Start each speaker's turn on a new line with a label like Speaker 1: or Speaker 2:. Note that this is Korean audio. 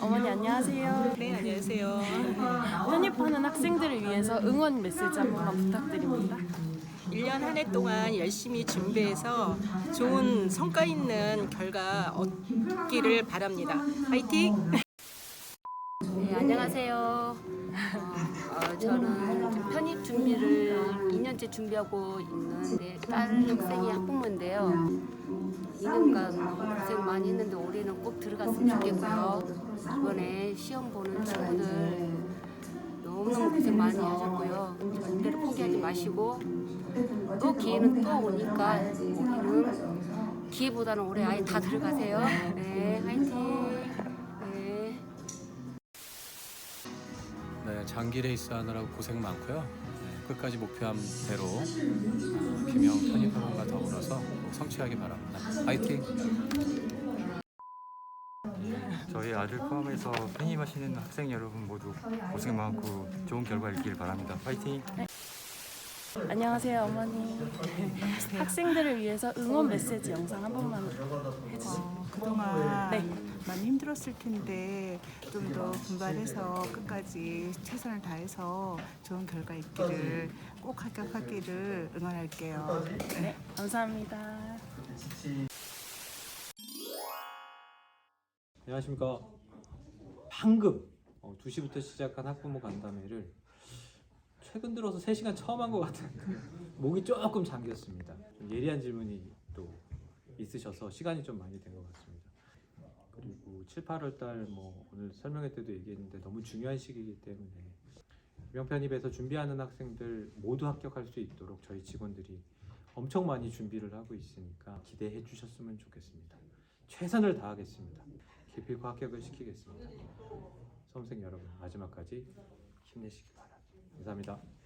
Speaker 1: 어머니 안녕하세요.
Speaker 2: 네, 안녕하세요.
Speaker 1: 편입하는 학생들을 위해서 응원 메시지 한 번만 부탁드립니다.
Speaker 2: 1년 한 해 동안 열심히 준비해서 좋은 성과 있는 결과 얻기를 바랍니다. 화이팅!
Speaker 3: 네, 안녕하세요. 어, 어, 저는 편입 준비를 2년째 준비하고 있는 내딸 학생이 학부모인데요. 2년간 고생 많이 했는데 올해는 꼭 들어갔으면 좋겠고요. 이번에 시험 보는 친구들 너무너무 고생 많이 하셨고요. 절대로 포기하지 마시고 또 기회는 또 오니까 올해는 기회보다는 올해 아예 다 들어가세요. 네, 화이팅! 네.
Speaker 4: 네, 장기 레이스 하느라고 고생 많고요. 네, 끝까지 목표한 대로 어, 김영 편입학원과 더불어서 꼭 성취하기 바랍니다. 파이팅!
Speaker 5: 저희 아들 포함해서 편입하시는 학생 여러분 모두 고생 많고 좋은 결과 있길 바랍니다. 파이팅!
Speaker 1: 안녕하세요 어머니. 학생들을 위해서 응원 메시지 영상 한 번만 해주세요.
Speaker 6: 어, 그동안
Speaker 1: 네.
Speaker 6: 많이 힘들었을 텐데 좀 더 분발해서 끝까지 최선을 다해서 좋은 결과 있기를 꼭 합격하기를 응원할게요.
Speaker 1: 네, 감사합니다.
Speaker 7: 안녕하십니까. 방금 어, 2시부터 시작한 학부모 간담회를 최근 들어서 3시간 처음 한 것 같은 목이 조금 잠겼습니다. 좀 예리한 질문이 또 있으셔서 시간이 좀 많이 된 것 같습니다. 그리고 7, 8월 달 뭐 오늘 설명회 때도 얘기했는데 너무 중요한 시기이기 때문에 명편입에서 준비하는 학생들 모두 합격할 수 있도록 저희 직원들이 엄청 많이 준비를 하고 있으니까 기대해 주셨으면 좋겠습니다. 최선을 다하겠습니다. 기필코 합격을 시키겠습니다. 수험생 여러분 마지막까지 힘내시기 바랍니다. 감사합니다.